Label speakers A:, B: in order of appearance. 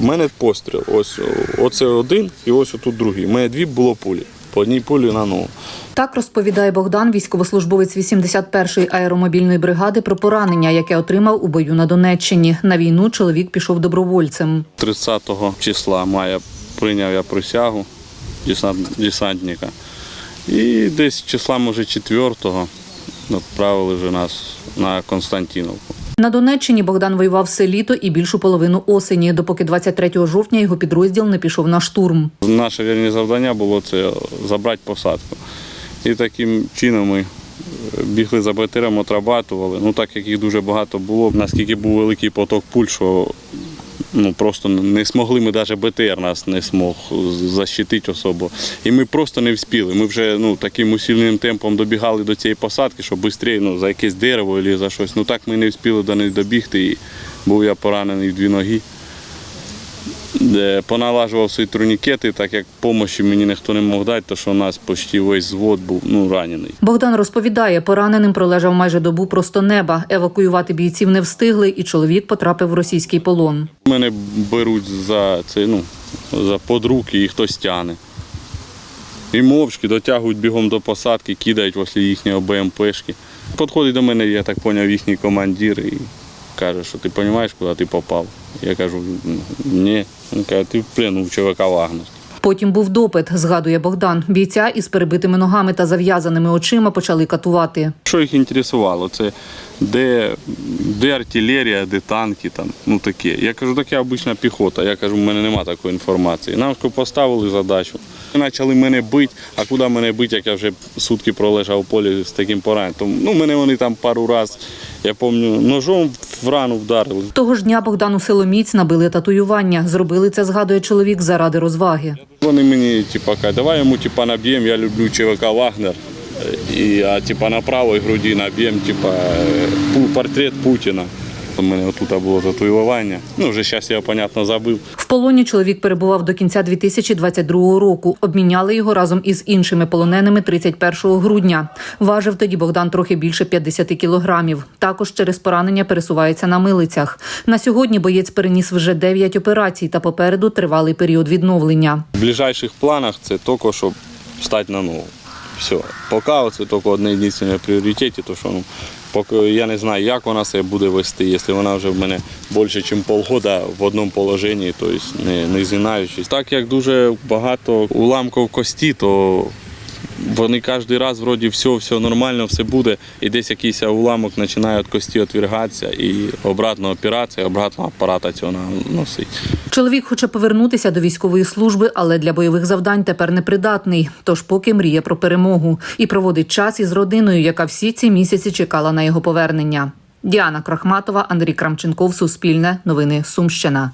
A: У мене постріл. Ось оце один і ось отут другий. У мене дві було пулі. По одній пулі на ногу.
B: Так розповідає Богдан, військовослужбовець 81-ї аеромобільної бригади, про поранення, яке отримав у бою на Донеччині. На війну чоловік пішов добровольцем.
A: 30 числа мая прийняв я присягу десантника. І десь числа, може, 4-го відправили вже нас на Константиновку.
B: На Донеччині Богдан воював все літо і більшу половину осені, допоки 23 жовтня його підрозділ не пішов на штурм.
A: Наше вірні завдання було це забрати посадку. І таким чином ми е, бігли за батирем, отрабатували. Ну так як їх дуже багато було, наскільки був великий поток пуль, що ну, просто не змогли ми навіть БТР нас не змог защитити особо. І ми просто не вспіли. Ми вже ну, таким усиленим темпом добігали до цієї посадки, щоб швидше ну, за якесь дерево або за щось. Ну так ми не вспіли до неї добігти. І був я поранений в дві ноги поналажував свої турнікети, так як допомоги мені ніхто не мог дати, то що у нас почти весь звод був ну, ранений.
B: Богдан розповідає, пораненим пролежав майже добу просто неба. Евакуювати бійців не встигли, і чоловік потрапив в російський полон.
A: Мене беруть за це, ну, за подруки і хтось тягне. І мовчки дотягують бігом до посадки, кидають після їхнього БМПшки. Підходить до мене, я так зрозумів, їхній командир і каже, що ти розумієш, куди ти попав. Я кажу, ні. Він каже, ти в плену в ЧВК Вагнер.
B: Потім був допит, згадує Богдан. Бійця із перебитими ногами та зав'язаними очима почали катувати.
A: Що їх інтересувало, це де, де артилерія, де танки, там, ну таке. Я кажу, таке обична піхота. Я кажу, в мене немає такої інформації. Нам поставили задачу. Почали мене бити, а куди мене бити, як я вже сутки пролежав у полі з таким пораненням. Ну, мене вони там пару разів, я пам'ятаю, ножом в рану вдарили.
B: Того ж дня Богдану Силоміць набили татуювання. Зробили це, згадує чоловік, заради розваги.
A: Вони мені, типа, кажуть, давай йому типа, наб'ємо, я люблю ЧВК Вагнер. І, а типа, на правій груді наб'ємо типа, портрет Путіна. У мене отут було татуювання. Ну, вже зараз я, понятно, забив.
B: В полоні чоловік перебував до кінця 2022 року. Обміняли його разом із іншими полоненими 31 грудня. Важив тоді Богдан трохи більше 50 кілограмів. Також через поранення пересувається на милицях. На сьогодні боєць переніс вже 9 операцій та попереду тривалий період відновлення.
A: В ближайших планах це тільки, щоб стати на ногу. Все. Поки це тільки одне єдине пріоритеті, то що ну, поки я не знаю, як вона себе буде вести, якщо вона вже в мене більше, ніж полгода в одному положенні, тобто не, не згинаючись. Так як дуже багато уламків кості, то вони кожен раз вроді все, все нормально, все буде, і десь якийсь уламок починає від кості відвергатися, і обратна операція, обратно апарата цього носить.
B: Чоловік хоче повернутися до військової служби, але для бойових завдань тепер непридатний. Тож поки мріє про перемогу і проводить час із родиною, яка всі ці місяці чекала на його повернення. Діана Крахматова, Андрій Крамченков, Суспільне, Новини Сумщина.